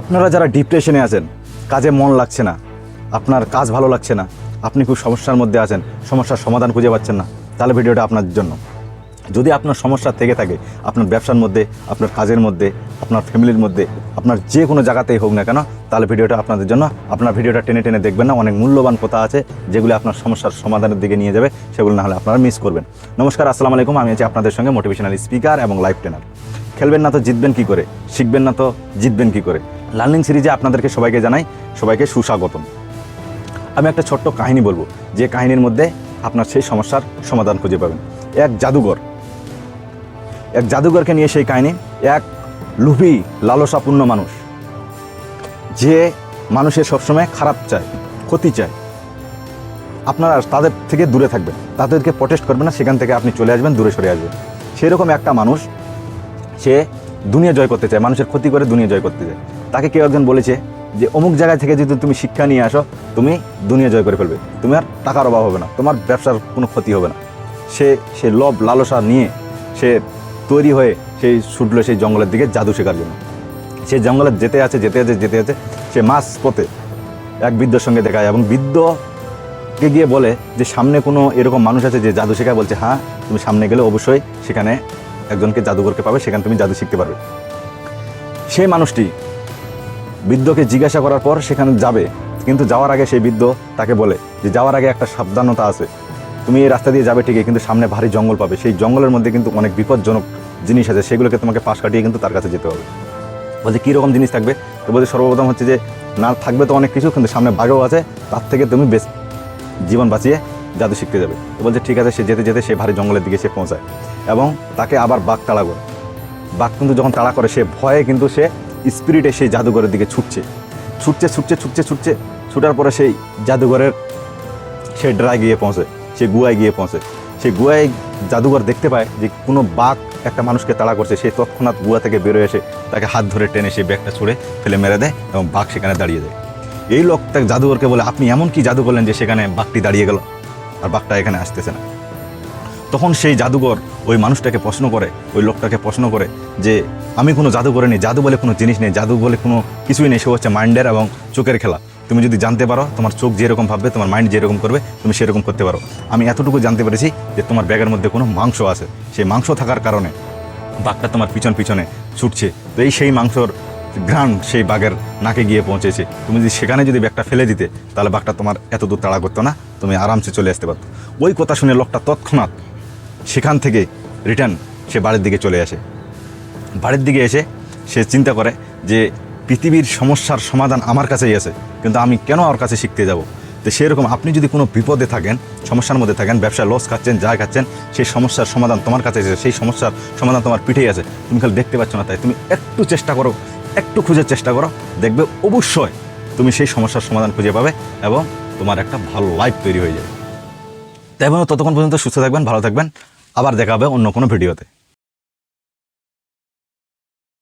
আপনারা যারা ডিপ্রেশনে আছেন, কাজে মন লাগছে না, আপনার কাজ ভালো লাগছে না, আপনি খুব সমস্যার মধ্যে আছেন, সমস্যার সমাধান খুঁজে পাচ্ছেন না, তাহলে ভিডিওটা আপনার জন্য। যদি আপনার সমস্যা থেকে থাকে, আপনার ব্যবসার মধ্যে, আপনার কাজের মধ্যে, আপনার ফ্যামিলির মধ্যে, আপনার যে কোনো জায়গাতেই হোক না কেন তাহলে ভিডিওটা আপনাদের জন্য। আপনার ভিডিওটা টেনে টেনে দেখবেন না, অনেক মূল্যবান কথা আছে, যেগুলো আপনার সমস্যার সমাধানের দিকে নিয়ে যাবে, সেগুলো না হলে আপনারা মিস করবেন। নমস্কার, আসসালামু আলাইকুম, আমি আছি আপনাদের সঙ্গে মোটিভেশনাল স্পিকার এবং লাইফ ট্রেনার খেলবেন না তো জিতবেন কি করে? শিখবেন না তো জিতবেন কি করে? লার্নিং সিরিজে আপনাদেরকে সবাইকে জানাই, সবাইকে সুস্বাগতম। আমি একটা ছোট্ট কাহিনী বলব, যে কাহিনীর মধ্যে আপনার সেই সমস্যার সমাধান খুঁজে পাবেন। এক জাদুঘর। এক জাদুঘরকে নিয়ে সেই কাহিনী, এক লুভি, লালসাপূর্ণ মানুষ। যে মানুষের সবসময় খারাপ চায়, ক্ষতি চায়, আপনারা তাদের থেকে দূরে থাকবেন। তাদেরকে প্রটেস্ট করবেন না, সেখান থেকে আপনি চলে আসবেন, দূরে সরে আসবেন। সেরকম একটা মানুষ, সে দুনিয়া জয় করতে চায়, মানুষের ক্ষতি করে দুনিয়া জয় করতে চায়। তাকে কেউ একজন বলেছে যে, অমুক জায়গা থেকে যদি তুমি শিক্ষা নিয়ে আসো, তুমি দুনিয়া জয় করে ফেলবে। তুমি আর টাকার অভাব হবে না, তোমার ব্যবসার কোনো ক্ষতি হবে না। সে সে লব লালসা নিয়ে সে তৈরি হয়ে সেই ছুটলো সেই জঙ্গলের দিকে জাদু শেখার জন্য। সে জঙ্গলে যেতে আছে যেতে আছে যেতে আছে, সে মাছ পথে এক বৃদ্ধর সঙ্গে দেখা যায় এবং বৃদ্ধকে গিয়ে বলে যে, সামনে কোনো এরকম মানুষ আছে যে জাদু শেখায়? বলছে হ্যাঁ তুমি সামনে গেলে অবশ্যই সেখানে একজনকে জাদুঘরকে পাবে, সেখানে তুমি জাদু শিখতে পারবে। সেই মানুষটি বৃদ্ধকে জিজ্ঞাসা করার পর সেখানে যাবে। কিন্তু যাওয়ার আগে সেই বৃদ্ধ তাকে বলে যে, যাওয়ার আগে একটা সাবধানতা আছে। তুমি এই রাস্তা দিয়ে যাবে ঠিকই, কিন্তু সামনে ভারী জঙ্গল পাবে। সেই জঙ্গলের মধ্যে কিন্তু অনেক বিপজ্জনক জিনিস আছে, সেগুলোকে তোমাকে পাশ কাটিয়ে কিন্তু তার কাছে যেতে হবে। বলছে কীরকম জিনিস থাকবে? তো বলছে, সর্বপ্রথম হচ্ছে যে, না থাকবে তো অনেক কিছু, কিন্তু সামনে বাঘও আছে, তার থেকে তুমি বেশ জীবন বাঁচিয়ে জাদু শিখতে যাবে। তো বলছে, ঠিক আছে, সে যেতে যেতে সে ভারী জঙ্গলের দিকে সে পৌঁছায় এবং তাকে আবার বাঘ তাড়া করে। বাঘ কিন্তু যখন তাড়া করে, সে ভয়ে কিন্তু সে স্পিরিটে সেই জাদুঘরের দিকে ছুটছে। ছুটছে ছুটছে ছুটছে ছুটছে, ছুটার পরে সেই জাদুঘরের সে ড্রায় গিয়ে পৌঁছে, সে গুয়ায় গিয়ে পৌঁছে। সেই গুয়ায় জাদুঘর দেখতে পায় যে কোনো বাঘ একটা মানুষকে তাড়া করছে। সে তৎক্ষণাৎ গুয়া থেকে বেরোয় এসে তাকে হাত ধরে টেনে সেই ব্যাগটা ছুঁড়ে ফেলে মেরে দেয় এবং বাঘ সেখানে দাঁড়িয়ে যায়। এই লোক তাকে জাদুঘরকে বলে, আপনি এমন কি জাদু করলেন যে সেখানে বাঘটি দাঁড়িয়ে গেল? আর বাঘটা এখানে আসতেছে না। তখন সেই জাদুঘর ওই মানুষটাকে প্রশ্ন করে, ওই লোকটাকে প্রশ্ন করে যে, আমি কোনো জাদু করিনি, জাদু বলে কোনো জিনিস নেই, জাদু বলে কোনো কিছুই নেই, সে হচ্ছে মাইন্ডের এবং চোখের খেলা। তুমি যদি জানতে পারো, তোমার চোখ যেরকম ভাববে, তোমার মাইন্ড যেরকম করবে, তুমি সেরকম করতে পারো। আমি এতটুকু জানতে পেরেছি যে তোমার ব্যাগের মধ্যে কোনো মাংস আছে। সেই মাংস থাকার কারণে বাঘটা তোমার পিছন পিছনে ছুটছে। তো এই সেই মাংসর ঘ্রাণ সেই বাঘের নাকে গিয়ে পৌঁছেছে। তুমি যদি সেখানে যদি ব্যাগটা ফেলে দিতে, তাহলে বাঘটা তোমার এত দূর তাড়া করতো না। তুমি আরামসে চলে আসতে পারতো। ওই কথা শুনে লোকটা তৎক্ষণাৎ সেখান থেকে রিটার্ন সে বাড়ির দিকে চলে আসে। বাড়ির দিকে এসে সে চিন্তা করে যে পৃথিবীর সমস্যার সমাধান আমার কাছেই আছে, কিন্তু আমি কেন আমার কাছে শিখতে যাব? তো সেরকম আপনি যদি কোনো বিপদে থাকেন, সমস্যার মধ্যে থাকেন ব্যবসায় লস খাচ্ছেন, যা খাচ্ছেন, সেই সমস্যার সমাধান তোমার কাছে এসেছে, সেই সমস্যার সমাধান তোমার পিঠেই আছে। তুমি খালি দেখতে পাচ্ছ না, তাই তুমি একটু চেষ্টা করো, একটু খুঁজে চেষ্টা করো, দেখবে অবশ্যই তুমি সেই সমস্যার সমাধান খুঁজে পাবে এবং তোমার একটা ভালো লাইফ তৈরি হয়ে যাবে। তাই ততক্ষণ পর্যন্ত সুস্থ থাকবেন, ভালো থাকবেন, আবার দেখা হবে অন্য কোনো ভিডিওতে